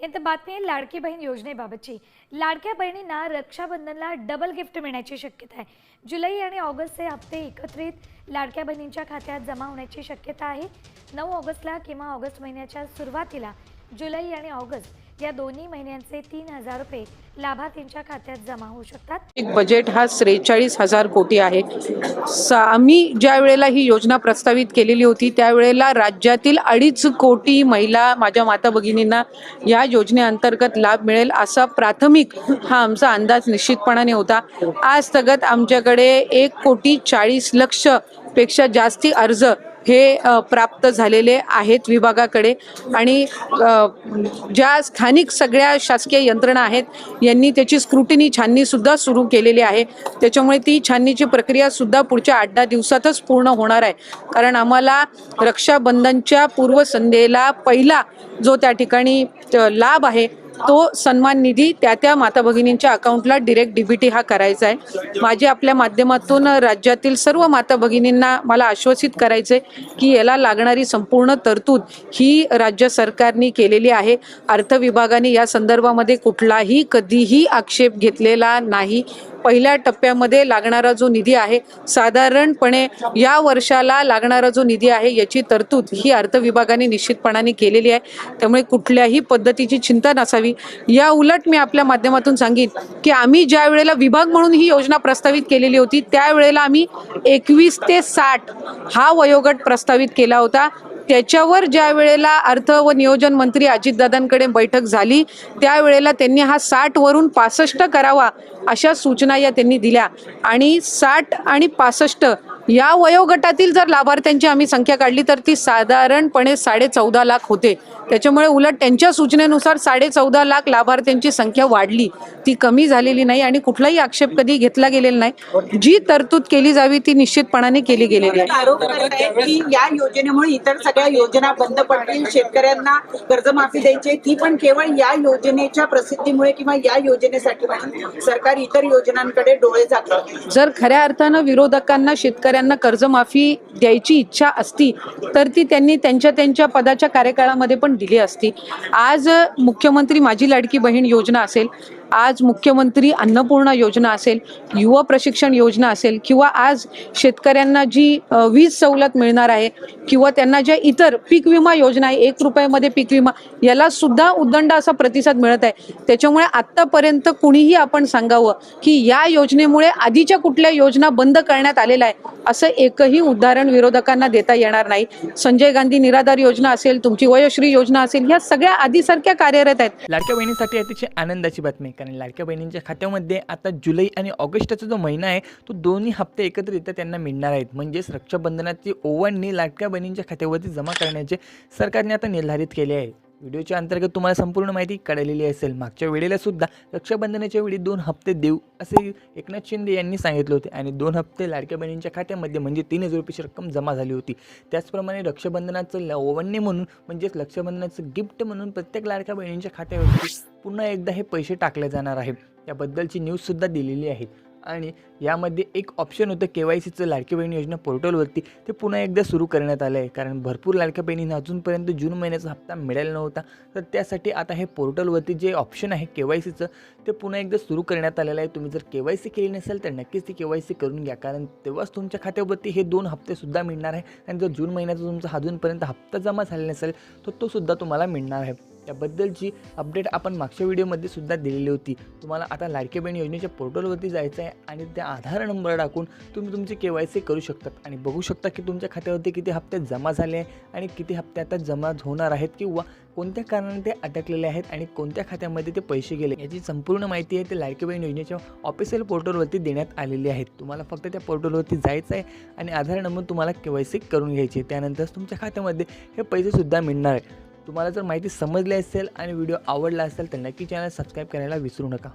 यात बातमी आहे लाडकी बहीण योजनेबाबतची. लाडक्या बहिणींना रक्षाबंधनला डबल गिफ्ट मिळण्याची शक्यता आहे. जुलै आणि ऑगस्टचे हप्ते एकत्रित लाडक्या बहिणींच्या खात्यात जमा होण्याची शक्यता आहे. नऊ ऑगस्टला किंवा ऑगस्ट महिन्याच्या सुरुवातीला जुलै आणि ऑगस्ट या दोन्ही महिन्यांचे तीन हजार रुपये लाभार्थींच्या खात्यात जमा होऊ शकतात. एक बजेट हा त्रेचाळीस हजार कोटी आहे. आम्ही ज्या वेळेला ही योजना प्रस्तावित केलेली होती त्यावेळेला राज्यातील अडीच कोटी महिला माझ्या माता भगिनींना या योजनेअंतर्गत लाभ मिळेल असा प्राथमिक हा आमचा अंदाज निश्चितपणाने होता. आज तगत आमच्याकडे एक कोटी चाळीस लक्षपेक्षा जास्ती अर्ज हे प्राप्त झालेले आहेत विभागाकडे आणि ज्या स्थानिक सगळ्या शासकीय यंत्रणा आहेत यांनी त्याची स्क्रुटिनी छाननीसुद्धा सुरू केलेली आहे. त्याच्यामुळे ती छाननीची प्रक्रियासुद्धा पुढच्या आठ दहा दिवसातच पूर्ण होणार आहे. कारण आम्हाला रक्षाबंधनच्या पूर्वसंध्येला पहिला जो त्या ठिकाणी लाभ आहे तो सन्मान निधी त्या त्या माता भगिनींच्या अकाउंटला डिरेक्ट डीबीटी हा करायचा आहे. माझी आपल्या माध्यमातून राज्यातील सर्व माता भगिनींना मला आश्वासित करायचे की याला लागणारी संपूर्ण तरतूद ही राज्य सरकारने केलेली आहे. अर्थ विभागाने या संदर्भामध्ये कुठलाही कधीही आक्षेप घेतलेला नाही. पहिल्या टप्प्यामध्ये लागणारा जो निधी आहे साधारणपणे या वर्षाला लागणारा जो निधी आहे याची तरतूद ही अर्थ विभागाने निश्चितपणाने केलेली आहे. त्यामुळे कुठल्याही पद्धतीची चिंता नसावी. या उलट मी आपल्या माध्यमातून सांगेन की आम्ही ज्या वेळेला विभाग म्हणून ही योजना प्रस्तावित केलेली होती त्यावेळेला आम्ही एकवीस ते साठ हा वयोगट प्रस्तावित केला होता. त्याच्यावर ज्या वेळेला अर्थ व नियोजन मंत्री अजितदादांकडे बैठक झाली त्यावेळेला त्यांनी हा साठ वरून पासष्ट करावा अशा सूचना या त्यांनी दिल्या. आणि साठ आणि पासष्ट या वयोगटातील जर लाभार्थ्यांची आम्ही संख्या काढली तर ती साधारणपणे साडे चौदा लाख होते. त्याच्यामुळे उलट त्यांच्या सूचनेनुसार साडे चौदा लाख लाभार्थ्यांची संख्या वाढली. ती कमी झालेली नाही आणि कुठलाही आक्षेप कधी घेतला गेलेला नाही. जी तरतूद केली जावी ती निश्चितपणाने केली गेलेली आहे. या योजनेमुळे इतर सगळ्या योजना बंद पडतील शेतकऱ्यांना कर्जमाफी द्यायची ती पण केवळ या योजनेच्या प्रसिद्धीमुळे किंवा या योजनेसाठी सरकार इतर योजनांकडे डोळे झाकलं जर खऱ्या अर्थानं विरोधकांना शेतकऱ्यांना कर्जमाफी द्यायची इच्छा असती तर ती त्यांनी त्यांच्या त्यांच्या पदाच्या कार्यकाळामध्ये पण दिली असती. आज मुख्यमंत्री माझी लाडकी बहीण योजना असेल आज मुख्यमंत्री अन्नपूर्णा योजना असेल युवा प्रशिक्षण योजना असेल किंवा आज शेतकऱ्यांना जी वीज सवलत मिळणार आहे किंवा त्यांना ज्या इतर पीक विमा योजना आहे एक रुपयामध्ये पीक विमा याला सुद्धा उदंड असा प्रतिसाद मिळत आहे. त्याच्यामुळे आत्तापर्यंत कुणीही आपण सांगावं की या योजनेमुळे आधीच्या कुठल्या योजना बंद करण्यात आलेल्या आहे असं एकही उदाहरण विरोधकांना देता येणार नाही. संजय गांधी निराधार योजना असेल तुमची वयश्री योजना असेल ह्या सगळ्या आधीसारख्या कार्यरत आहेत. लाडक्या बहिणीसाठी अतिशय आनंदाची बातमी. कारण लाडक्या बहिणींच्या खात्यामध्ये आता जुलै आणि ऑगस्टचा जो महिना आहे तो दोन्ही हप्ते एकत्रित त्यांना मिळणार आहेत. म्हणजेच रक्षाबंधनाची ओवाळणी लाडक्या बहिणींच्या खात्यावरती जमा करण्याचे सरकारने आता निर्धारित केले आहे. व्हिडिओच्या अंतर्गत तुम्हाला संपूर्ण माहिती कळलेली असेल. मागच्या वेळेला सुद्धा रक्षाबंधनाच्या वेळी दोन हप्ते देऊ असे एकनाथ शिंदे यांनी सांगितले होते आणि दोन हप्ते लाडक्या बहिणींच्या खात्यामध्ये म्हणजे तीन हजार रुपयाची रक्कम जमा झाली होती. त्याचप्रमाणे रक्षाबंधनाचं ल- म्हणून म्हणजेच रक्षाबंधनाचं गिफ्ट म्हणून प्रत्येक लाडक्या बहिणींच्या खात्यावरती पुन्हा एकदा हे पैसे टाकले जाणार आहे. त्याबद्दलची न्यूजसुद्धा दिलेली आहे. आणि यामध्ये एक ऑप्शन होतं के वाय सीचं लाडकी बहीण योजना पोर्टलवरती ते पुन्हा एकदा सुरू करण्यात आलं आहे कारण भरपूर लाडक्या बहिणींना अजूनपर्यंत जून महिन्याचा हप्ता मिळाला नव्हता. तर त्यासाठी आता हे पोर्टलवरती जे ऑप्शन आहे के वाय सीचं ते पुन्हा एकदा सुरू करण्यात आलेलं आहे. तुम्ही जर के वाय सी केली नसेल तर नक्कीच ती के वाय सी करून घ्या. कारण तेव्हाच तुमच्या खात्यावरती हे दोन हप्तेसुद्धा मिळणार आहे. आणि जर जून महिन्याचा तुमचा अजूनपर्यंत हप्ता जमा झाला नसेल तर तो सुद्धा तुम्हाला मिळणार आहे. त्याबद्दलची अपडेट आपण मागच्या व्हिडिओमध्ये सुद्धा दिलेली होती. तुम्हाला आता लाडके बहीण योजनेच्या पोर्टलवरती जायचं आहे आणि त्या आधार नंबर टाकून तुम्ही तुमचे के वाय सी करू शकतात. आणि बघू शकता की तुमच्या खात्यावरती किती हप्ते जमा झाले आहे आणि किती हप्ते आता जमा होणार आहेत किंवा कोणत्या कारणाने ते अटकलेले आहेत आणि कोणत्या खात्यामध्ये ते पैसे गेले याची संपूर्ण माहिती आहे ते लाडके बहीण योजनेच्या ऑफिशियल पोर्टलवरती देण्यात आलेली आहे. तुम्हाला फक्त त्या पोर्टलवरती जायचं आहे आणि आधार नंबर तुम्हाला के वाय सी करून घ्यायची आहे. त्यानंतर तुमच्या खात्यामध्ये हे पैसेसुद्धा मिळणार आहे तुम्हाला जर माहिती समजली असेल आणि व्हिडिओ आवडला असेल तर नक्की चॅनल सबस्क्राईब करायला विसरू नका.